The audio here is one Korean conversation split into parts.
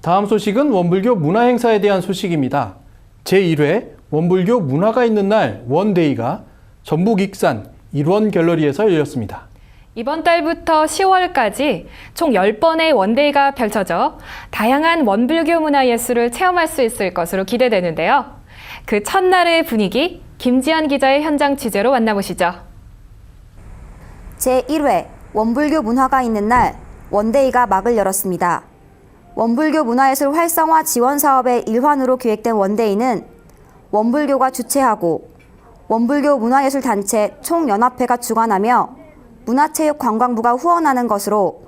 다음 소식은 원불교 문화 행사에 대한 소식입니다. 제1회 원불교 문화가 있는 날 원데이가 전북 익산 일원 갤러리에서 열렸습니다. 이번 달부터 10월까지 총 10번의 원데이가 펼쳐져 다양한 원불교 문화 예술을 체험할 수 있을 것으로 기대되는데요. 그 첫날의 분위기, 김지한 기자의 현장 취재로 만나보시죠. 제1회 원불교 문화가 있는 날 원데이가 막을 열었습니다. 원불교 문화예술 활성화 지원 사업의 일환으로 기획된 원데이는 원불교가 주최하고 원불교 문화예술 단체 총연합회가 주관하며 문화체육관광부가 후원하는 것으로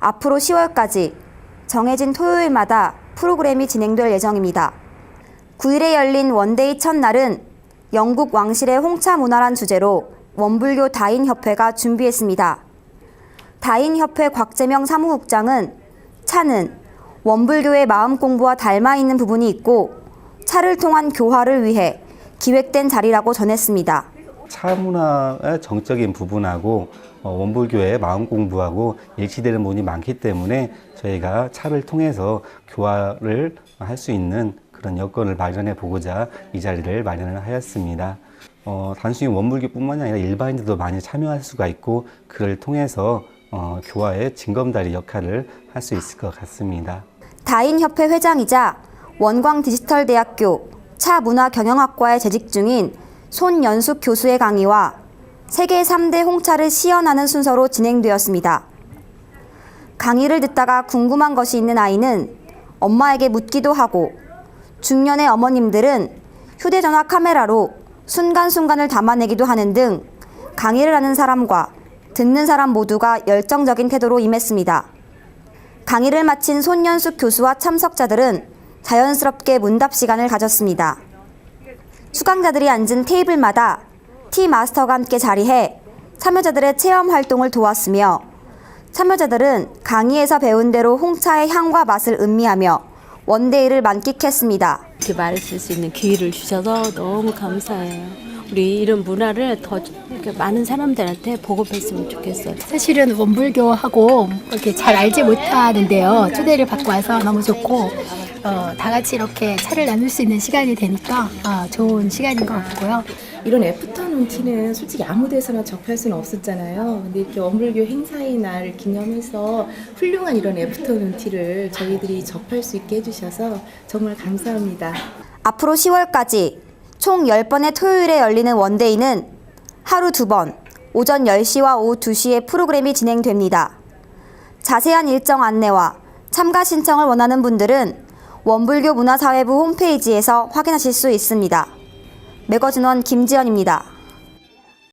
앞으로 10월까지 정해진 토요일마다 프로그램이 진행될 예정입니다. 9일에 열린 원데이 첫날은 영국 왕실의 홍차 문화란 주제로 원불교 다인협회가 준비했습니다. 다인협회 곽재명 사무국장은 차는 원불교의 마음 공부와 닮아 있는 부분이 있고 차를 통한 교화를 위해 기획된 자리라고 전했습니다. 차 문화의 정적인 부분하고 어, 원불교의 마음 공부하고 일치되는 부분이 많기 때문에 저희가 차를 통해서 교화를 할 수 있는 그런 여건을 마련해 보고자 이 자리를 마련을 하였습니다. 어, 단순히 원불교뿐만이 아니라 일반인들도 많이 참여할 수가 있고 그를 통해서 어, 교화의 징검다리 역할을 할 수 있을 것 같습니다. 다인협회 회장이자 원광디지털대학교 차문화경영학과에 재직 중인 손연숙 교수의 강의와 세계 3대 홍차를 시연하는 순서로 진행되었습니다. 강의를 듣다가 궁금한 것이 있는 아이는 엄마에게 묻기도 하고 중년의 어머님들은 휴대전화 카메라로 순간순간을 담아내기도 하는 등 강의를 하는 사람과 듣는 사람 모두가 열정적인 태도로 임했습니다. 강의를 마친 손연숙 교수와 참석자들은 자연스럽게 문답 시간을 가졌습니다. 수강자들이 앉은 테이블마다 티 마스터가 함께 자리해 참여자들의 체험 활동을 도왔으며 참여자들은 강의에서 배운 대로 홍차의 향과 맛을 음미하며 원데이를 만끽했습니다. 이렇게 말했을 수 있는 기회를 주셔서 너무 감사해요. 우리 이런 문화를 더 이렇게 많은 사람들한테 보급했으면 좋겠어요. 사실은 원불교하고 이렇게 잘 알지 못하는데요. 초대를 받고 와서 너무 좋고 어, 다 같이 이렇게 차를 나눌 수 있는 시간이 되니까 어, 좋은 시간인 것 같고요. 이런 애프터눈 티는 솔직히 아무 데서나 접할 수는 없었잖아요. 근데 이렇게 원불교 행사의 날 기념해서 훌륭한 이런 애프터눈 티를 저희들이 접할 수 있게 해주셔서 정말 감사합니다. 앞으로 10월까지 총 10번의 토요일에 열리는 원데이는 하루 두 번, 오전 10시와 오후 2시에 프로그램이 진행됩니다. 자세한 일정 안내와 참가 신청을 원하는 분들은 원불교 문화사회부 홈페이지에서 확인하실 수 있습니다. 매거진원 김지연입니다.